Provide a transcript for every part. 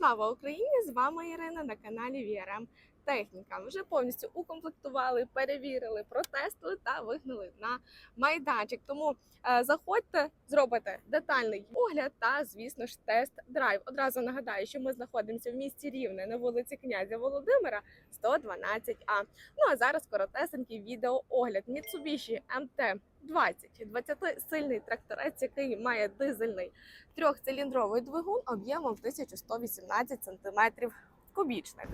Слава Україні! З вами Ірина на каналі VRM Техніка. Вже повністю укомплектували, перевірили, протестили та вигнали на майданчик. Тому е, заходьте, зробите детальний огляд та, звісно ж, тест-драйв. Одразу нагадаю, що ми знаходимося в місті Рівне на вулиці князя Володимира 112А. Ну а зараз коротесенький відеоогляд Mitsubishi MT-20. 20-сильний тракторець, який має дизельний трьохциліндровий двигун об'ємом 1118 см кубічних.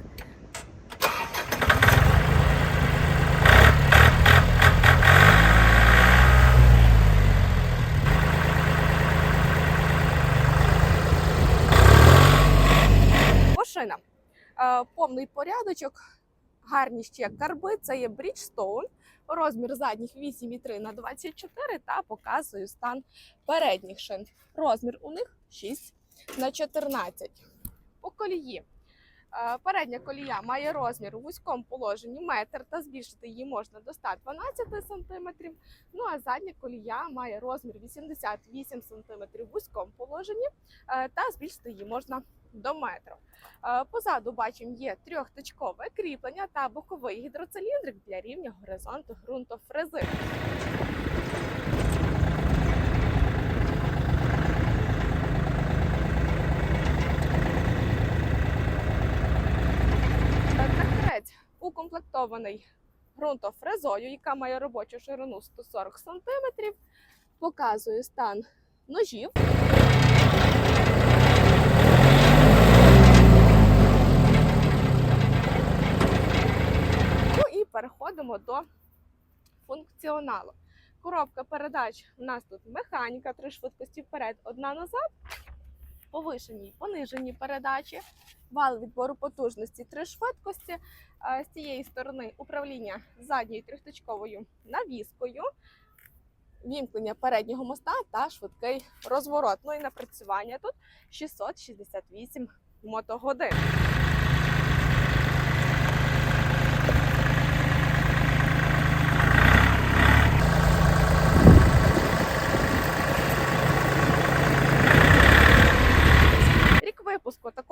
Машина. Е, Повний порядочок, гарні ще карби. Це є Bridgestone. Розмір задніх 8,3 на 24 та показую стан передніх шин. Розмір у них 6 на 14. По колії. Е, Передня колія має розмір у вузькому положенні метр та збільшити її можна до 112 см. Ну а задня колія має розмір 88 см в вузькому положенні е, та збільшити її можна до метра. Е, Позаду бачимо є трьохточкове кріплення та боковий гідроциліндрик для рівня горизонту ґрунтофрези. Е, Тракторець укомплектований ґрунтофрезою, яка має робочу ширину 140 см. Показую стан ножів. Ну і переходимо до функціоналу. Коробка передач у нас тут механіка, три швидкості вперед, одна назад. Повишені й понижені передачі, вал відбору потужності, три швидкості. Е, З цієї сторони управління задньою трьохточковою навіскою, вімкнення переднього моста та швидкий розворот. Ну і напрацювання тут 668 мотогодин.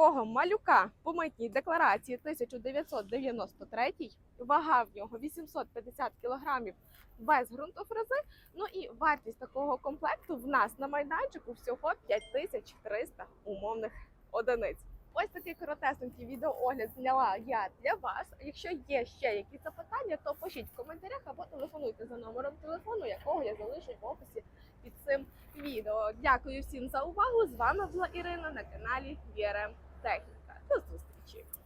Такого малюка по митній декларації 1993, вага в нього 850 кг без ґрунтофрези. Ну і вартість такого комплекту в нас на майданчику всього 5300 умовних одиниць. Ось такий коротесенький відеоогляд зняла я для вас. Якщо є ще якісь запитання, то пишіть в коментарях або телефонуйте за номером телефону, якого я залишу в описі під цим відео. Дякую всім за увагу. З вами була Ірина на каналі técnica dos nutritivos.